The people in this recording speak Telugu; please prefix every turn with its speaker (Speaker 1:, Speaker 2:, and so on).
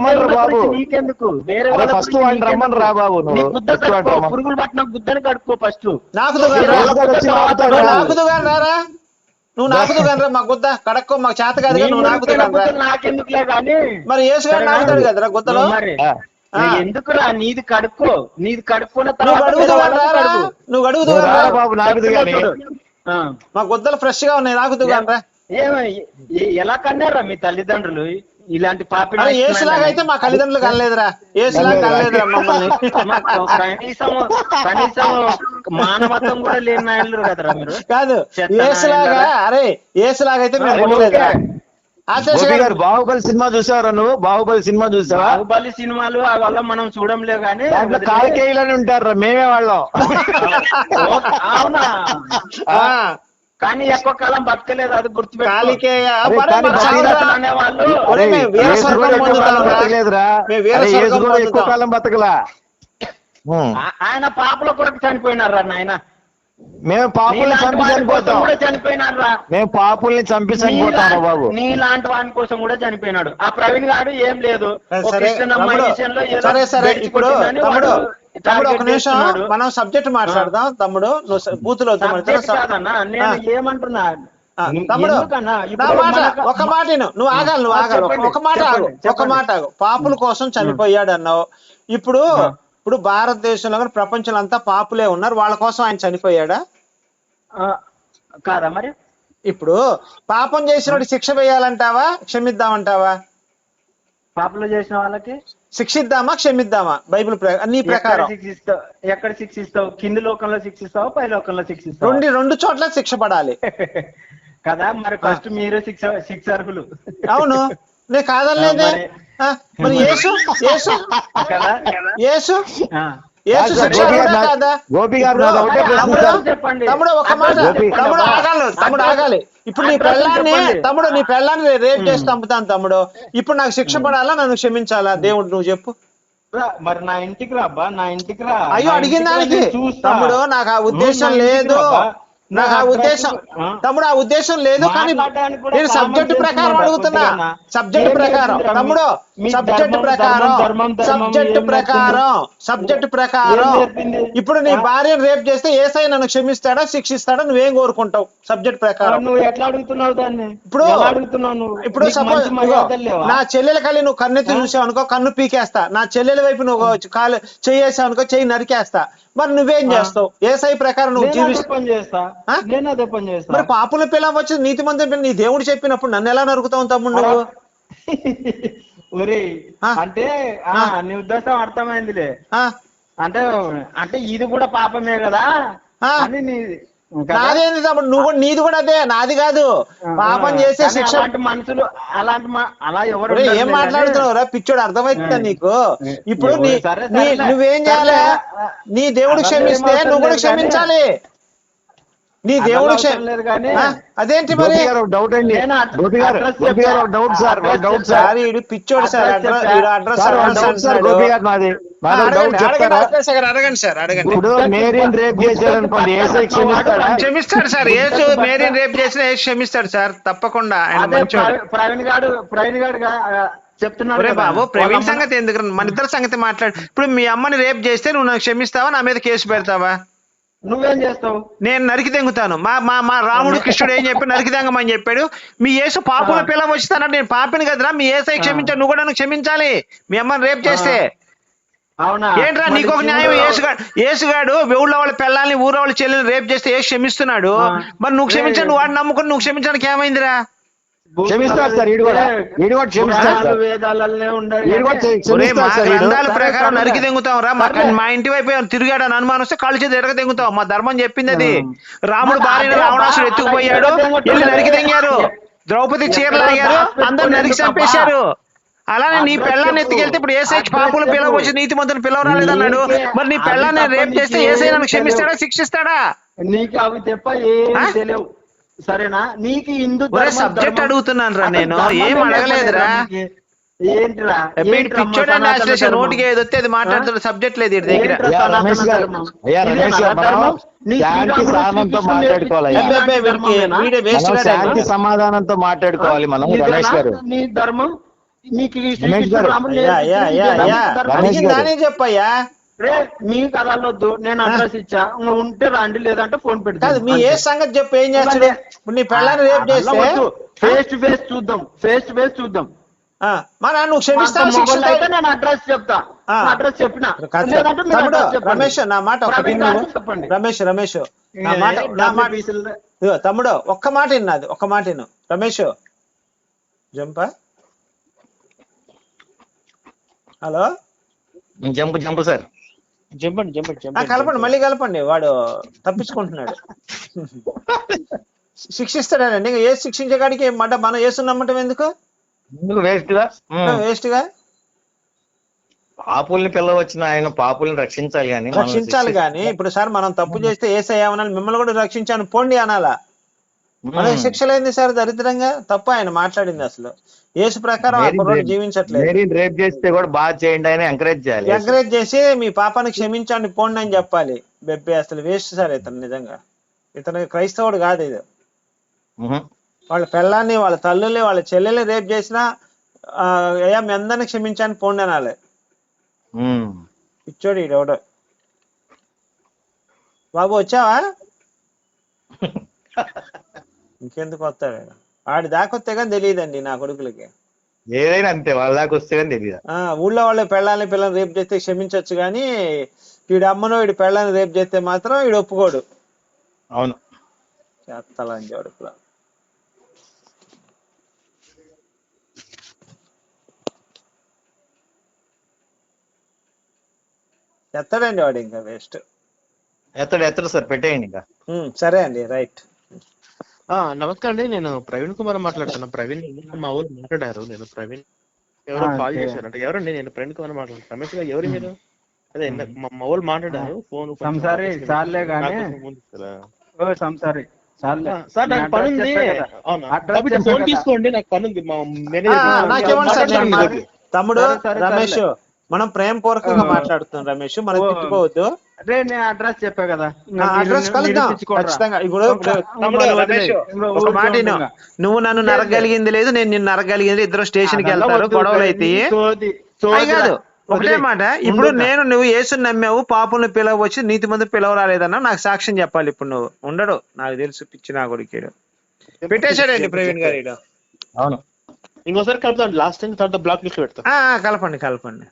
Speaker 1: రమ్మని రా బాబు.
Speaker 2: నీకెందుకు? వేరే
Speaker 1: ఫస్ట్ వాడిని రమ్మని రా బాబు
Speaker 2: పురుగులు పట్టిన గుద్దని కడుక్కో ఫస్ట్.
Speaker 3: రా.
Speaker 1: రా.
Speaker 3: కానీ రారా నువ్వు రా. మాకు గుద్ద కడక్కో మాకు చేత కాదు నువ్వు రా.
Speaker 2: నాకెందుకులే కానీ
Speaker 3: మరి యేసుగాడు నాకుతాడు కదరా గుద్దలో.
Speaker 1: ఆ.
Speaker 2: ఎందుకురా నీది కడుక్కో. నీది కడుక్కున్న తర్వాత.
Speaker 3: నువ్వు రా.
Speaker 1: బాబు.
Speaker 3: మా గుద్దలు ఫ్రెష్గా ఉన్నాయి. నాకుదు కానీ రా.
Speaker 2: ఏమ ఎ- ఎలా కన్నారా మీ తల్లిదండ్రులు? ఇలాంటి పాపి
Speaker 3: అరే ఏసులాగా అయితే మా తల్లిదండ్రులు కనలేదురా. ఏసులాగా కనలేదురా మమ్మల్ని.
Speaker 2: కనీసం కనీసం మానవత్వం కూడా లేని నాయనలు కదరా మీరు?
Speaker 3: కాదు ఏసులాగా? అరే ఏసులాగా అయితే మేము గారు
Speaker 1: బాహుబలి సినిమా చూసావరా నువ్వు? బాహుబలి సినిమా చూసావా?
Speaker 2: బాహుబలి సినిమాలు ఆ వల్ల మనం చూడంలే గానీ
Speaker 1: దాంట్లో కాలికేయులని ఉంటారు మేమే వాళ్ళం.
Speaker 2: అవునా?
Speaker 3: ఆ,
Speaker 2: కానీ ఎక్కువ కాలం బతకలేదు అది గుర్తుపెట్టుకో.
Speaker 3: కాలికేయ
Speaker 1: అరే,
Speaker 3: పరే
Speaker 1: కానీ
Speaker 3: మన
Speaker 1: బాగా
Speaker 3: చావురా.
Speaker 2: అనేవాళ్ళు
Speaker 3: ఒరే, మేము వీర
Speaker 1: యేసు
Speaker 3: స్వర్గం
Speaker 1: కూడా ఎక్కువ కాలం బతకలా.
Speaker 2: ఆయన పాపల కొరకు చనిపోయినారా నాయన.
Speaker 1: మేము పాపుల్ని చంపి చనిపోతాం.
Speaker 2: కూడా చనిపోయినారా
Speaker 1: మేము పాపుల్ని చంపి చనిపోతాం బాబు.
Speaker 2: నీలాంటి వాని కోసం కూడా చనిపోయినాడు. ఆ ప్రవీణ్ గారు ఏం లేదు.
Speaker 3: సరే సరే ఇప్పుడు తమ్ముడు ఒక నిమిషం. మనం సబ్జెక్ట్ మాట్లాడదాం. తమ్ముడు నువ్వు బూతులు
Speaker 2: నేను ఏమంటున్నా?
Speaker 3: తమ్ముడు ఒక మాట. నువ్వు ఆగాలి నువ్వు ఆగాలి. ఒక- మాట ఆగు ఒక మాట ఆగు. పాపుల కోసం చనిపోయాడు అన్నావు. ఇప్పుడు ఇప్పుడు భారతదేశంలో కానీ ప్రపంచంలో అంతా పాపులే ఉన్నారు. వాళ్ళ కోసం ఆయన చనిపోయాడా?
Speaker 2: కాదా మరి?
Speaker 3: ఇప్పుడు పాపం చేసిన శిక్ష వేయాలంటావా? క్షమిద్దామంటావా?
Speaker 2: పాపలు చేసిన వాళ్ళకి?
Speaker 3: శిక్షిద్దామా క్షమిద్దామా? బైబిల్ నీ ప్రకారం.
Speaker 2: శిక్షిస్తావు ఎక్కడ శిక్షిస్తావు? కింది లోకంలో శిక్షిస్తావు పై లోకంలో శిక్షిస్తావు?
Speaker 3: రెండు రెండు చోట్ల శిక్ష పడాలి
Speaker 2: కదా మరి ఫస్ట్ మీరు శిక్ష శిక్షార్హులు.
Speaker 3: అవును. నేను కాదనలేదే.
Speaker 2: మరి-
Speaker 3: యేసు యేసు.
Speaker 2: కదా
Speaker 3: యేసు?
Speaker 1: గోపి గారు
Speaker 3: తమ్ముడు, ఒక మాట. ఆగాలి తమ్ముడు ఆగాలి ఇప్పుడు నీ పెళ్ళాన్ని. తమ్ముడు నీ పెళ్ళాన్ని రేప్ చేసి చంపుతాను తమ్ముడు. ఇప్పుడు నాకు శిక్ష పడాలా? నన్ను క్షమించాలా? దేవుడు నువ్వు చెప్పు.
Speaker 2: మరి నా ఇంటికి రా అబ్బా నా ఇంటికి రా.
Speaker 3: అయ్యో అడిగిన దానికి. తమ్ముడు నాకు ఆ ఉద్దేశం లేదు. నాకు ఆ ఉద్దేశం? తమ్ముడు ఆ ఉద్దేశం లేదు కానీ నేను సబ్జెక్ట్ ప్రకారం అడుగుతున్నా? సబ్జెక్ట్ ప్రకారం? తమ్ముడు సబ్జెక్ట్ ప్రకారం సబ్జెక్ట్ ప్రకారం సబ్జెక్ట్ ప్రకారం? ఇప్పుడు నీ? భార్యను రేప్ చేస్తే ఏసై నన్ను క్షమిస్తాడా శిక్షిస్తాడా నువ్వేం కోరుకుంటావు? సబ్జెక్ట్ ప్రకారం.
Speaker 2: నువ్వు ఎట్లా అడుగుతున్నావు దాన్ని?
Speaker 3: ఇప్పుడు ఇప్పుడు సపోజ్? నా చెల్లెల కళ్ళి నువ్వు కన్నెత్తి చూసావు అనుకో కన్ను పీకేస్తా. నా చెల్లెల వైపు నువ్వు కాలు చెయ్యేసావు అనుకో చెయ్యి నరికేస్తా. మరి నువ్వేం చేస్తావు? ఏసై ప్రకారం నువ్వు
Speaker 2: చేస్తా?
Speaker 3: మరి పాపుల పిల్ల వచ్చి నీతి మంది నీ దేవుడు చెప్పినప్పుడు నన్ను ఎలా నరుకుతావు తమ్ముడు నువ్వు?
Speaker 2: ఒరే? అంటే ఆ, నీ ఉద్దేశం అర్థమైందిలే
Speaker 3: ఆ?
Speaker 2: అంటే అంటే ఇది కూడా పాపమే కదా. అని నీ?
Speaker 3: నాదేంది తమ్ముడు నువ్వు కూడా- నీది కూడా అదే నాది కాదు పాపం చేసే శిక్ష
Speaker 2: మనుషులు అలాంటి అలా ఎవరు
Speaker 3: ఏం మాట్లాడుతున్నావు రా పిచ్చోడు అర్థమవుతుందా. నీకు ఇప్పుడు. నువ్వేం చేయాలి. నీ దేవుడు క్షమిస్తే నువ్వు కూడా క్షమించాలి నీ దేవుడు
Speaker 2: లేదు కానీ?
Speaker 3: అదేంటి మరి?
Speaker 1: డౌట్ అండి. Doubt sir doubt. సార్.
Speaker 3: ఈడు పిచ్చోడు సార్
Speaker 2: అడ్రస్.
Speaker 1: గోపి గారు డౌట్
Speaker 3: అడగండి, సార్ అడగండి.
Speaker 1: ఇప్పుడు మేరీని రేప్ చేశారు అనుకోండి ఏసై క్షమిస్తాడా
Speaker 3: క్షమిస్తాడు సార్ యేసు మేరీని రేపు చేసిన యేసు క్షమిస్తాడు సార్ తప్పకుండా ఆయన
Speaker 2: అదే
Speaker 3: మంచోడు.
Speaker 2: ప్రవీణ్- ప్రవీణ్ గారు ప్రవీణ్ గారు గా- ఆ, చెప్తున్నాడు
Speaker 3: ఒరే
Speaker 2: కదా.
Speaker 3: బాబు ప్రవీణ్ సంగతి ఎందుకు? మన ఇద్దరి సంగతి మాట్లాడు. ఇప్పుడు మీ అమ్మని రేపు చేస్తే నువ్వు నాకు క్షమిస్తావా? నా మీద కేసు పెడతావా?
Speaker 2: నువ్వేం చేస్తావు?
Speaker 3: నేను నరికి తెంగుతాను. మా మా మా రాముడు కృష్ణుడు ఏం చెప్పి నరికి తెంగమని చెప్పాడు. మీ యేసు పాపుల పిల్ల వచ్చిస్తానంటే నేను పాపిని కదరా మీ ఏసై క్షమించాడు నువ్వు కూడా క్షమించాలి. మీ అమ్మని రేపు చేస్తే.
Speaker 2: అవునా?
Speaker 3: ఏంట్రా నీకు ఒక న్యాయం ఏసుగాడు ఏసుగాడు ఊళ్ళో వాళ్ళ పిల్లల్ని ఊరో వాళ్ళ చెల్లెని రేపు చేస్తే ఏసు క్షమిస్తున్నాడు. మరి నువ్వు క్షమించండి వాడిని నమ్ముకుని నువ్వు క్షమించడానికి ఏమైందిరా?
Speaker 1: క్షమిస్తాడు సార్ ఈడు కూడా ఈడు కూడా క్షమిస్తాడు
Speaker 2: వేదాలనే.
Speaker 3: గ్రంథాల ప్రకారం. నరికి తెంగుతాం రా మా ఇంటి వైపు ఏమైనా తిరిగాడని అనుమానం వస్తే కాళ్ళు చేతి ఎరగ తెంగుతాం మా ధర్మం చెప్పింది అది. రాముడు భార్యను
Speaker 2: అదే
Speaker 3: రావణాసుడు ఎత్తుకుపోయాడు వెళ్ళి నరికి. తెంగారు ద్రౌపది చీర
Speaker 2: ఎక్కడో
Speaker 3: లాగారు
Speaker 2: దాచిపెట్టుకొని
Speaker 3: అందరు నరికి చంపేశారు అలానే నీ పెళ్ళాన్ని. ఎత్తుకెళ్తే ఇప్పుడు ఏసై పాపులు
Speaker 2: చెప్పు.
Speaker 3: పిలవ వచ్చి నీతి మంత్రులు పిలవరాలేదన్నాడు మరి నీ పెళ్ళాన్ని రేపు చేస్తే ఏసై నన్ను. క్షమిస్తాడా శిక్షిస్తాడా
Speaker 2: నీకు అవి తప్ప ఏం? తెలియవు సరేనా? నీకు హిందూ ధర్మం-
Speaker 3: అడుగుతున్నాను రా నేను. ఏం అడగలేదురా.
Speaker 2: నీకు? ఏంటిరా?
Speaker 3: వీడు
Speaker 2: ఏంట్రా
Speaker 3: పిచ్చోడు
Speaker 2: సనాతన
Speaker 3: ట్రాన్స్లేషన్
Speaker 2: ధర్మం?
Speaker 3: నోటికి ఏది వస్తే అది మాట్లాడుతున్న సబ్జెక్ట్ లేదు దగ్గర.
Speaker 1: శాంతి. సమాధానంతో మాట్లాడుకోవాలి మనం రమేష్ గారు.
Speaker 2: నీ ధర్మం?
Speaker 1: రమేష్ గారు.
Speaker 3: చెప్పయ్యా.
Speaker 2: రే మీ కథలొద్దు నేను అడ్రస్ ఇచ్చా. ఇంక ఉంటే రండి లేదంటే ఫోన్
Speaker 3: కాదు
Speaker 2: పెడతాను
Speaker 3: మీ ఏ సంగతి చెప్పు ఏం చేస్తాడు? నీ పెళ్ళాన్ని రేపు చేస్తే
Speaker 2: ఫేస్ టు ఫేస్ చూద్దాం. ఫేస్ టు ఫేస్ చూద్దాం.
Speaker 3: ఆ, మరి ఆ నువ్వు
Speaker 2: మొగోళ్ళు అయితే నేను అడ్రస్ చెప్తా. అడ్రస్ చెప్పిన?
Speaker 3: కాదు,
Speaker 2: లేదంటే మీరు
Speaker 3: తమ్ముడు
Speaker 2: అడ్రస్ చెప్పండి.
Speaker 3: రమేష్ నా మాట ఒకటి
Speaker 2: చెప్పండి.
Speaker 3: రమేష్ రమేష్ నా మాట నా మాట తమ్ముడు ఒక్క మాట విన్నది ఒక్క మాట విను. రమేష్ జంపా. హలో?
Speaker 2: Jump jump sir.
Speaker 4: జంపండి జంపండి
Speaker 3: కలపండి మళ్ళీ కలపండి. వాడు తప్పించుకుంటున్నాడు. శిక్షిస్తాడండి. ఇంకా ఏ శిక్షించగాడికి మడ్డ మనం వేసు నమ్మటం ఎందుకు?
Speaker 2: ఎందుకు
Speaker 3: వేస్ట్గా వేస్ట్గా
Speaker 2: పాపుల్ని పిల్ల వచ్చిన ఆయన పాపుల్ని రక్షించాలి కానీ
Speaker 3: రక్షించాలి గాని ఇప్పుడు సార్ మనం తప్పు చేస్తే ఏసయ్యామనాలి మిమ్మల్ని కూడా రక్షించాను పోండి అనాలా? మనకి శిక్షలేంది సార్ దరిద్రంగా తప్పు ఆయన మాట్లాడింది అసలు. యేసు ప్రకారం ఆ కుర్రోడు. జీవించట్లేదు.
Speaker 1: మేరీని రేప్ చేస్తే కూడా బాగా చేయండి అని ఎంకరేజ్ చేయాలి.
Speaker 3: ఎంకరేజ్ చేసి మీ పాపాన్ని క్షమించండి పోండి అని చెప్పాలి. బెబ్బే అసలు వేస్ట్ సార్ ఇతను నిజంగా. ఇతను క్రైస్తవుడు కాదు ఇది. వాళ్ళ పిల్లాన్ని వాళ్ళ తల్లుల్ని వాళ్ళ చెల్లెల్ని రేపు చేసినా అయ్యా మీ అందరిని క్షమించాను పోండి అనాలి. ఇచ్చోడు ఈడెవడో బాబు వచ్చావా? ఇంకెందుకు వస్తాడు వాడి దాకొస్తే కానీ తెలియదండి నా కొడుకులకి.
Speaker 2: ఏదైనా అంతే వాళ్ళ దాకా వస్తే కానీ తెలియదు.
Speaker 3: ఆ ఊళ్ళో వాళ్ళ పెళ్ళాలని పిల్లల్ని రేపు చేస్తే క్షమించవచ్చు కానీ వీడి అమ్మనో వీడి పెళ్ళాన్ని రేపు చేస్తే మాత్రం వీడు ఒప్పుకోడు.
Speaker 2: అవును.
Speaker 3: చేస్తాలని జోడుకులా. ఎత్తాడండి వాడు ఇంకా వేస్ట్.
Speaker 2: ఎత్తడు ఎత్తడు సార్ పెట్టేయండి ఇంకా.
Speaker 3: సరే అండి రైట్.
Speaker 4: నమస్కారం అండి. నేను ప్రవీణ్ కుమార్ మాట్లాడుతున్నా. ప్రవీణ్ మా ఊరు మాట్లాడారు? నేను ప్రవీణ్. ఎవరో కాల్
Speaker 1: ఓకే.
Speaker 4: చేశారంట. ఎవరండి? నేను ప్రవీణ్ కుమార్ మాట్లాడుతున్నా. రమేష్ గారు ఎవరు మీరు? అదే మా మా వాళ్ళు మాట్లాడారు. ఫోన్
Speaker 5: సంసారి చాలే ఓ సంసారి
Speaker 4: సార్ నాకు పని ఉంది. అవునా? ఫోన్. తీసుకోండి. నాకు పని ఉంది మా మేనేజర్.
Speaker 3: తమ్ముడు రమేష్. మనం ప్రేమ పూర్వకంగా. మాట్లాడుతున్నాం రమేష్. మనం. తిట్టుకోవద్దు.
Speaker 5: అరే నేను అడ్రస్ చెప్పా కదా.
Speaker 3: అడ్రస్ కలుద్దాం. ఖచ్చితంగా. ఇప్పుడు ఒక మాట. నువ్వు నన్ను నరగలిగింది లేదు నేను నిన్ను నరగలిగింది ఇద్దరు స్టేషన్కి వెళ్తారు గొడవలు అయితే. అయి కాదు ఒకటే మాట. ఇప్పుడు నేను నువ్వు యేసుని నమ్మావు పాపులను పిలవచ్చు నీతి మంది పిలవరాలేదన్నా నాకు సాక్ష్యం చెప్పాలి ఇప్పుడు నువ్వు. ఉండడు నాకు తెలుసు పిచ్చి నా కొడుకేడు. పెట్టేశాడండి ప్రవీణ్ గారు.
Speaker 2: అవును.
Speaker 4: ఇంకోసారి కలుపుతాను లాస్ట్ టైం తర్వాత బ్లాక్ లిస్ట్ పెడతా.
Speaker 3: కలపండి కలపండి.